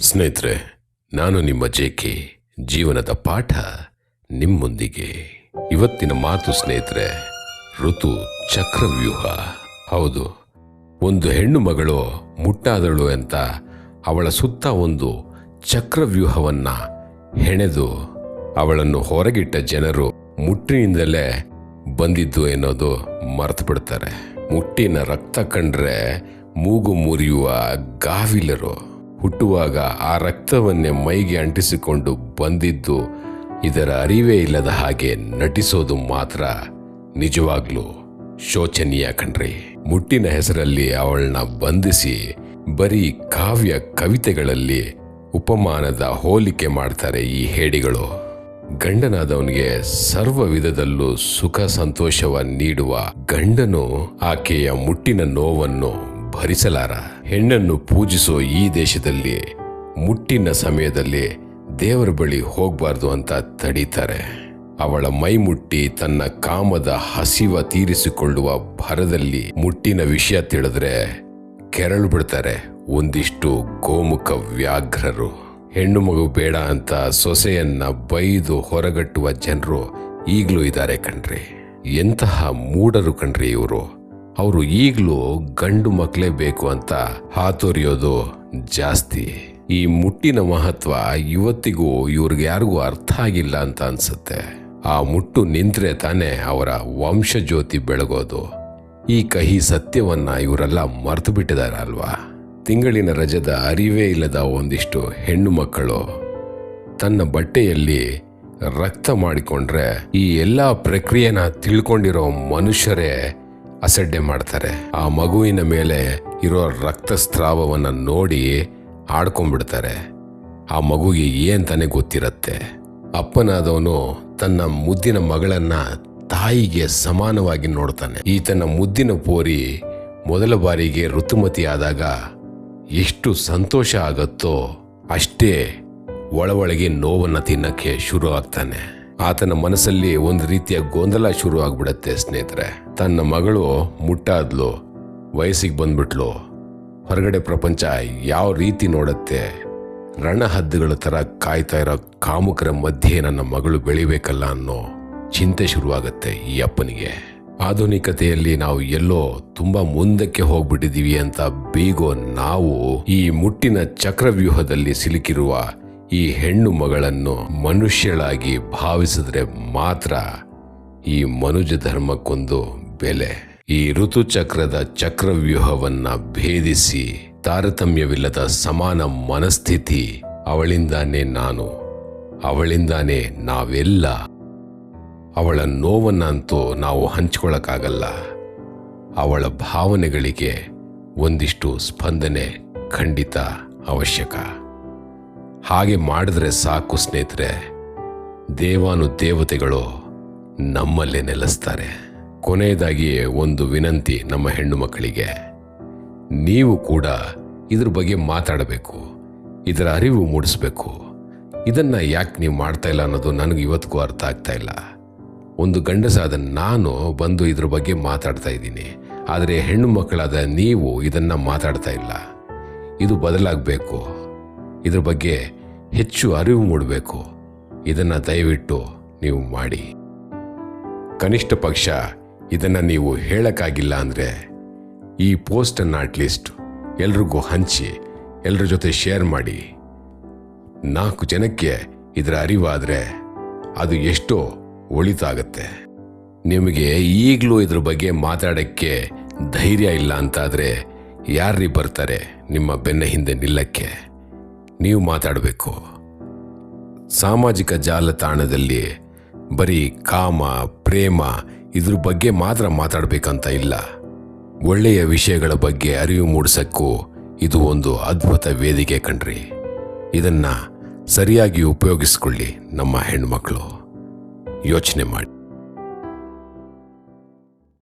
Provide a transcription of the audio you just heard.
ಸ್ನೇಹಿತರೆ, ನಾನು ನಿಮ್ಮ ಜೇಕೆ ಜೀವನದ ಪಾಠ ನಿಮ್ಮೊಂದಿಗೆ. ಇವತ್ತಿನ ಮಾತು ಸ್ನೇಹಿತರೆ, ಋತು ಚಕ್ರವ್ಯೂಹ. ಹೌದು, ಒಂದು ಹೆಣ್ಣು ಮಗಳು ಮುಟ್ಟಾದಳು ಅಂತ ಅವಳ ಸುತ್ತ ಒಂದು ಚಕ್ರವ್ಯೂಹವನ್ನ ಹೆಣೆದು ಅವಳನ್ನು ಹೊರಗಿಟ್ಟ ಜನರು ಮುಟ್ಟಿನಿಂದಲೇ ಬಂದಿದ್ದು ಎನ್ನೋದು ಮರೆತು ಬಿಡ್ತಾರೆ ಮುಟ್ಟಿನ ರಕ್ತ ಕಂಡ್ರೆ ಮೂಗು ಮುರಿಯುವ ಗಾವಿಲರು. ಹುಟ್ಟುವಾಗ ಆ ರಕ್ತವನ್ನೇ ಮೈಗೆ ಅಂಟಿಸಿಕೊಂಡು ಬಂದಿದ್ದು ಇದರ ಅರಿವೇ ಇಲ್ಲದ ಹಾಗೆ ನಟಿಸೋದು ಮಾತ್ರ ನಿಜವಾಗ್ಲೂ ಶೋಚನೀಯ ಕಣ್ರಿ. ಮುಟ್ಟಿನ ಹೆಸರಲ್ಲಿ ಅವಳನ್ನ ಬಂಧಿಸಿ ಬರೀ ಕಾವ್ಯ ಕವಿತೆಗಳಲ್ಲಿ ಉಪಮಾನದ ಹೋಲಿಕೆ ಮಾಡ್ತಾರೆ ಈ ಹೇಡಿಗಳು. ಗಂಡನಾದವನಿಗೆ ಸರ್ವ ವಿಧದಲ್ಲೂ ಸುಖ ಸಂತೋಷವ ನೀಡುವ ಗಂಡನು ಆಕೆಯ ಮುಟ್ಟಿನ ನೋವನ್ನು ಭರಿಸಲಾರ. ಹೆಣ್ಣನ್ನು ಪೂಜಿಸೋ ಈ ದೇಶದಲ್ಲಿ, ಮುಟ್ಟಿನ ಸಮಯದಲ್ಲಿ ದೇವರ ಬಳಿ ಹೋಗಬಾರ್ದು ಅಂತ ತಡೀತಾರೆ. ಅವಳ ಮೈ ಮುಟ್ಟಿ ತನ್ನ ಕಾಮದ ಹಸಿವ ತೀರಿಸಿಕೊಳ್ಳುವ ಭರದಲ್ಲಿ ಮುಟ್ಟಿನ ವಿಷಯ ತಿಳಿದ್ರೆ ಕೆರಳು ಬಿಡ್ತಾರೆ. ಒಂದಿಷ್ಟು ಗೋಮುಖ ವ್ಯಾಘ್ರರು. ಹೆಣ್ಣು ಮಗು ಬೇಡ ಅಂತ ಸೊಸೆಯನ್ನ ಬೈದು ಹೊರಗಟ್ಟುವ ಜನರು ಈಗಲೂ ಇದ್ದಾರೆ ಕಣ್ರಿ. ಎಂತಹ ಮೂಡರು ಕಣ್ರಿ ಇವರು. ಅವರು ಈಗಲೂ ಗಂಡು ಮಕ್ಕಳೇ ಬೇಕು ಅಂತ ಹಾತೊರೆಯೋದು ಜಾಸ್ತಿ. ಈ ಮುಟ್ಟಿನ ಮಹತ್ವ ಇವತ್ತಿಗೂ ಇವ್ರಿಗೆ ಯಾರಿಗೂ ಅರ್ಥ ಆಗಿಲ್ಲ ಅಂತ ಅನ್ಸುತ್ತೆ. ಆ ಮುಟ್ಟು ನಿಂತ್ರೆ ತಾನೇ ಅವರ ವಂಶಜ್ಯೋತಿ ಬೆಳಗೋದು. ಈ ಕಹಿ ಸತ್ಯವನ್ನ ಇವರೆಲ್ಲ ಮರ್ತು ಬಿಟ್ಟಿದಾರಲ್ವಾ ತಿಂಗಳಿನ ರಜದ ಅರಿವೇ ಇಲ್ಲದ ಒಂದಿಷ್ಟು ಹೆಣ್ಣು ಮಕ್ಕಳು ತನ್ನ ಬಟ್ಟೆಯಲ್ಲಿ ರಕ್ತ ಮಾಡಿಕೊಂಡ್ರೆ ಈ ಎಲ್ಲ ಪ್ರಕ್ರಿಯೆನ ತಿಳ್ಕೊಂಡಿರೋ ಮನುಷ್ಯರೇ ಅಸಡ್ಡೆ ಮಾಡ್ತಾರೆ. ಆ ಮಗುವಿನ ಮೇಲೆ ಇರೋ ರಕ್ತಸ್ರಾವವನ್ನು ನೋಡಿ ಆಡ್ಕೊಂಡ್ಬಿಡ್ತಾರೆ. ಆ ಮಗುಗೆ ಏನ್ ತಾನೇ ಗೊತ್ತಿರತ್ತೆ? ಅಪ್ಪನಾದವನು ತನ್ನ ಮುದ್ದಿನ ಮಗಳನ್ನ ತಾಯಿಗೆ ಸಮಾನವಾಗಿ ನೋಡ್ತಾನೆ. ಈತನ ಮುದ್ದಿನ ಪೋರಿ ಮೊದಲ ಬಾರಿಗೆ ಋತುಮತಿ ಆದಾಗ ಎಷ್ಟು ಸಂತೋಷ ಆಗತ್ತೋ ಅಷ್ಟೇ ಒಳ ಒಳಗೆ ನೋವನ್ನು ತಿನ್ನಕ್ಕೆ ಶುರು ಆಗ್ತಾನೆ. ಆತನ ಮನಸ್ಸಲ್ಲಿ ಒಂದು ರೀತಿಯ ಗೊಂದಲ ಶುರು ಆಗ್ಬಿಡತ್ತೆ ಸ್ನೇಹಿತರೆ. ತನ್ನ ಮಗಳು ಮುಟ್ಟಾದ್ಲು, ವಯಸ್ಸಿಗೆ ಬಂದ್ಬಿಟ್ಲು. ಹೊರಗಡೆ ಪ್ರಪಂಚ ಯಾವ ರೀತಿ ನೋಡತ್ತೆ, ರಣಹದ್ದುಗಳ ಥರ ಕಾಯ್ತಾ ಇರೋ ಕಾಮುಕರ ಮಧ್ಯೆ ನನ್ನ ಮಗಳು ಬೆಳಿಬೇಕಲ್ಲ ಅನ್ನೋ ಚಿಂತೆ ಶುರುವಾಗತ್ತೆ ಈ ಅಪ್ಪನಿಗೆ. ಆಧುನಿಕತೆಯಲ್ಲಿ ನಾವು ಎಲ್ಲೋ ತುಂಬ ಮುಂದಕ್ಕೆ ಹೋಗ್ಬಿಟ್ಟಿದ್ದೀವಿ ಅಂತ ಬೀಗೋ ನಾವು ಈ ಮುಟ್ಟಿನ ಚಕ್ರವ್ಯೂಹದಲ್ಲಿ ಸಿಲುಕಿರುವ ಈ ಹೆಣ್ಣು ಮಗಳನ್ನು ಮನುಷ್ಯಳಾಗಿ ಭಾವಿಸಿದ್ರೆ ಮಾತ್ರ ಈ ಮನುಜ ಧರ್ಮಕ್ಕೊಂದು ಬೆಲೆ. ಈ ಋತುಚಕ್ರದ ಚಕ್ರವ್ಯೂಹವನ್ನ ಭೇದಿಸಿ ತಾರತಮ್ಯವಿಲ್ಲದ ಸಮಾನ ಮನಸ್ಥಿತಿ ಅವಳಿಂದಾನೇ ನಾನು. ಅವಳಿಂದಾನೇ ನಾವೆಲ್ಲ. ಅವಳ ನೋವನ್ನಂತೂ ನಾವು ಹಂಚ್ಕೊಳ್ಳೋಕ್ಕಾಗಲ್ಲ ಅವಳ ಭಾವನೆಗಳಿಗೆ ಒಂದಿಷ್ಟು ಸ್ಪಂದನೆ ಖಂಡಿತ ಅವಶ್ಯಕ. ಹಾಗೆ ಮಾಡಿದ್ರೆ ಸಾಕು ಸ್ನೇಹಿತರೆ. ದೇವಾನು ದೇವತೆಗಳು ನಮ್ಮಲ್ಲೇ ನೆಲೆಸ್ತಾರೆ. ಕೊನೆಯದಾಗಿ ಒಂದು ವಿನಂತಿ ನಮ್ಮ ಹೆಣ್ಣು ಮಕ್ಕಳಿಗೆ. ನೀವು ಕೂಡ ಇದ್ರ ಬಗ್ಗೆ ಮಾತಾಡಬೇಕು, ಇದರ ಅರಿವು ಮೂಡಿಸ್ಬೇಕು. ಇದನ್ನ ಯಾಕೆ ನೀವು ಮಾಡ್ತಾ ಇಲ್ಲ ಅನ್ನೋದು ನನಗೆ ಇವತ್ತಿಗೂ ಅರ್ಥ ಆಗ್ತಾ ಇಲ್ಲ. ಒಂದು ಗಂಡಸಾದ ನಾನು ಬಂದು ಇದ್ರ ಬಗ್ಗೆ ಮಾತಾಡ್ತಾ ಇದ್ದೀನಿ. ಆದರೆ ಹೆಣ್ಣು ಮಕ್ಕಳಾದ ನೀವು ಇದನ್ನು ಮಾತಾಡ್ತಾ ಇಲ್ಲ. ಇದು ಬದಲಾಗಬೇಕು. ಇದ್ರ ಬಗ್ಗೆ ಹೆಚ್ಚು ಅರಿವು ಮೂಡಬೇಕು. ಇದನ್ನ ದಯವಿಟ್ಟು ನೀವು ಮಾಡಿ. ಕನಿಷ್ಠ ಪಕ್ಷ ಇದನ್ನು ನೀವು ಹೇಳೋಕ್ಕಾಗಿಲ್ಲ ಅಂದರೆ ಈ ಪೋಸ್ಟನ್ನು ಅಟ್ಲೀಸ್ಟ್ ಎಲ್ರಿಗೂ ಹಂಚಿ ಎಲ್ಲರ ಜೊತೆ ಶೇರ್ ಮಾಡಿ. ನಾಲ್ಕು ಜನಕ್ಕೆ ಇದರ ಅರಿವಾದರೆ ಅದು ಎಷ್ಟೋ ಒಳಿತಾಗತ್ತೆ. ನಿಮಗೆ ಈಗಲೂ ಇದ್ರ ಬಗ್ಗೆ ಮಾತಾಡೋಕ್ಕೆ ಧೈರ್ಯ ಇಲ್ಲ ಅಂತಾದರೆ ಯಾರ್ರೀ ಬರ್ತಾರೆ ನಿಮ್ಮ ಬೆನ್ನ ಹಿಂದೆ ನಿಲ್ಲಕ್ಕೆ? ನೀವು ಮಾತಾಡಬೇಕು. ಸಾಮಾಜಿಕ ಜಾಲತಾಣದಲ್ಲಿ ಬರೀ ಕಾಮ, ಪ್ರೇಮ ಇದ್ರ ಬಗ್ಗೆ ಮಾತ್ರ ಮಾತಾಡಬೇಕಂತ ಇಲ್ಲ. ಒಳ್ಳೆಯ ವಿಷಯಗಳ ಬಗ್ಗೆ ಅರಿವು ಮೂಡಿಸಕ್ಕೂ ಇದು ಒಂದು ಅದ್ಭುತ ವೇದಿಕೆ ಕಣ್ರಿ. ಇದನ್ನು ಸರಿಯಾಗಿ ಉಪಯೋಗಿಸ್ಕೊಳ್ಳಿ ನಮ್ಮ ಹೆಣ್ಮಕ್ಳು. ಯೋಚನೆ ಮಾಡಿ.